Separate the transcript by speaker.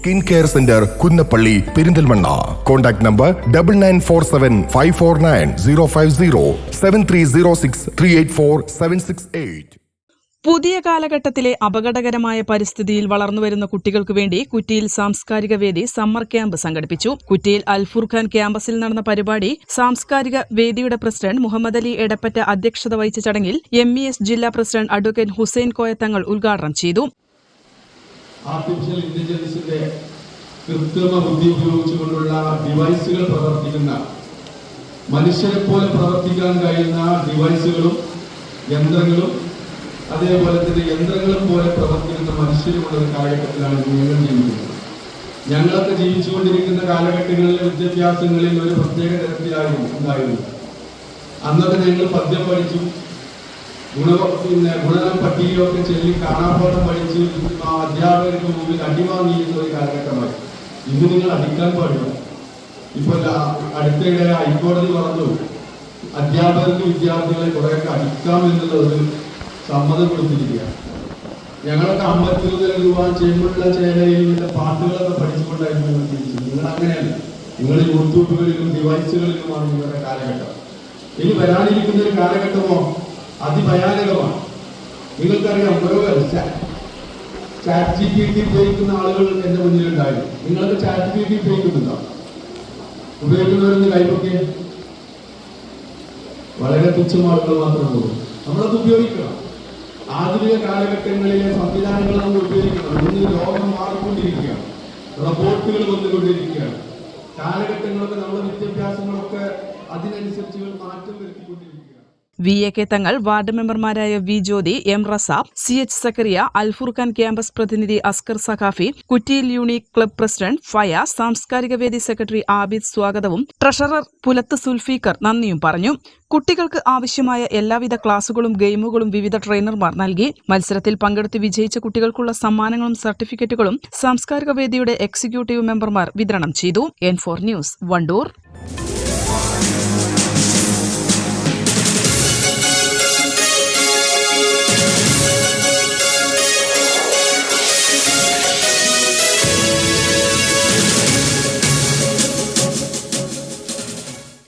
Speaker 1: Skin care centre Kunnappally Perinthalmanna. Contact number double nine four seven five four nine zero five zero seven three zero six three eight four seven six eight
Speaker 2: പുതിയ കാലഘട്ടത്തിലെ അപകടകരമായ പരിസ്ഥിതിയിൽ വളർന്നുവരുന്ന കുട്ടികൾക്ക് വേണ്ടി കുറ്റിയിൽ സാംസ്കാരിക വേദി സമ്മർ ക്യാമ്പ് സംഘടിപ്പിച്ചു. കുറ്റിയിൽ അൽഫുർഖാൻ ക്യാമ്പസിൽ നടന്ന പരിപാടി സാംസ്കാരിക വേദിയുടെ പ്രസിഡന്റ് മുഹമ്മദ് അലി എടപ്പറ്റ അധ്യക്ഷത വഹിച്ച ചടങ്ങിൽ എം എസ് ജില്ലാ പ്രസിഡന്റ് അഡ്വക്കേറ്റ് ഹുസൈൻ കോയത്തങ്ങൾ ഉദ്ഘാടനം ചെയ്തു.
Speaker 3: ആർട്ടിഫിഷ്യൽ ഇന്റലിജൻസിന്റെ കൃത്രിമ ബുദ്ധി ഉപയോഗിച്ചുകൊണ്ടുള്ള ഡിവൈസുകൾ പ്രവർത്തിക്കുന്ന മനുഷ്യരെ പോലെ പ്രവർത്തിക്കാൻ കഴിയുന്ന ഡിവൈസുകളും യന്ത്രങ്ങളും അതേപോലെ തന്നെ യന്ത്രങ്ങളും പോലെ പ്രവർത്തിക്കുന്ന മനുഷ്യരുമുള്ള കാലഘട്ടത്തിലാണ് ഞങ്ങൾ ജീവിക്കുന്നത്. ഞങ്ങളൊക്കെ ജീവിച്ചുകൊണ്ടിരിക്കുന്ന കാലഘട്ടങ്ങളിൽ വിദ്യാഭ്യാസങ്ങളിൽ ഒരു പ്രത്യേക തരത്തിലായിരുന്നു ഉണ്ടായിരുന്നു. അന്നത്തെ ഞങ്ങൾ പദ്യം പഠിച്ചു ഗുണ പിന്നെ ഗുണനം പട്ടികയൊക്കെ ചൊല്ലി കാണാപ്പാടം പഠിച്ച് അധ്യാപകർക്ക് മുമ്പിൽ അടിവാങ്ങിയിരുന്ന ഒരു കാലഘട്ടമായി. ഇന്ന് നിങ്ങൾ അടിക്കാൻ പാടില്ല. ഇപ്പൊ അടുത്തിടെ ഹൈക്കോടതി പറഞ്ഞു അധ്യാപകർക്ക് വിദ്യാർത്ഥികളെ കുറെയൊക്കെ അടിക്കാം എന്നുള്ള ഒരു സമ്മതം കൊടുത്തിരിക്കുകയാണ്. ഞങ്ങളൊക്കെ അമ്പത്തി രൂപ ചെമ്മുള്ള ചേലയിൽ നിന്റെ പാട്ടുകളൊക്കെ പഠിച്ചുകൊണ്ടായിരുന്നു നിങ്ങൾ അങ്ങനെയല്ല. നിങ്ങൾ യൂട്യൂബുകളിലും ഡിവൈസുകളിലുമാണ് നിങ്ങളുടെ കാലഘട്ടം. ഇനി വരാനിരിക്കുന്ന ഒരു കാലഘട്ടമോ? അതിഭയാനകമാണ്. നിങ്ങൾക്കറിയാം ഓരോ ചാറ്റ് ജി പി ടി ഉപയോഗിക്കുന്ന ആളുകൾ എന്റെ മുന്നിലുണ്ടായിരുന്നു. നിങ്ങൾക്ക് ചാറ്റ് ജി പി ഉപയോഗിക്കുന്നുണ്ടോ? ഉപയോഗിക്കുന്നവരൊന്ന് കൈപ്പൊക്കെ വളരെ തുച്ഛം ആളുകൾ മാത്രമേ ഉള്ളൂ. നമ്മളത് ഉപയോഗിക്കണം. ആധുനിക കാലഘട്ടങ്ങളിലെ സംവിധാനങ്ങൾ നമ്മൾ ഉപയോഗിക്കണം. ഇന്ന് ലോകം മാറിക്കൊണ്ടിരിക്കുകയാണ്. റോബോട്ടുകൾ വന്നുകൊണ്ടിരിക്കുകയാണ്. കാലഘട്ടങ്ങളൊക്കെ നമ്മുടെ വിദ്യാഭ്യാസങ്ങളൊക്കെ അതിനനുസരിച്ച് മാറ്റം വരുത്തിക്കൊണ്ടിരിക്കുകയാണ്.
Speaker 2: V A K Thangal ward മെമ്പർമാരായ V Jyothi M Rasab C H Zakariya Alfurqan campus പ്രതിനിധി അസ്കർ സഖാഫി കുറ്റിയിൽ യൂണിക് ക്ലബ് പ്രസിഡന്റ് ഫയ സാംസ്കാരിക വേദി സെക്രട്ടറി ആബിദ് സ്വാഗതവും ട്രഷറർ പുലത്ത് സുൽഫീക്കർ നന്ദിയും പറഞ്ഞു. കുട്ടികൾക്ക് ആവശ്യമായ എല്ലാവിധ ക്ലാസുകളും ഗെയിമുകളും വിവിധ ട്രെയിനർമാർ നൽകി. മത്സരത്തിൽ പങ്കെടുത്ത് വിജയിച്ച കുട്ടികൾക്കുള്ള സമ്മാനങ്ങളും സർട്ടിഫിക്കറ്റുകളും സാംസ്കാരിക വേദിയുടെ എക്സിക്യൂട്ടീവ് മെമ്പർമാർ വിതരണം ചെയ്തു. N four news Wandoor.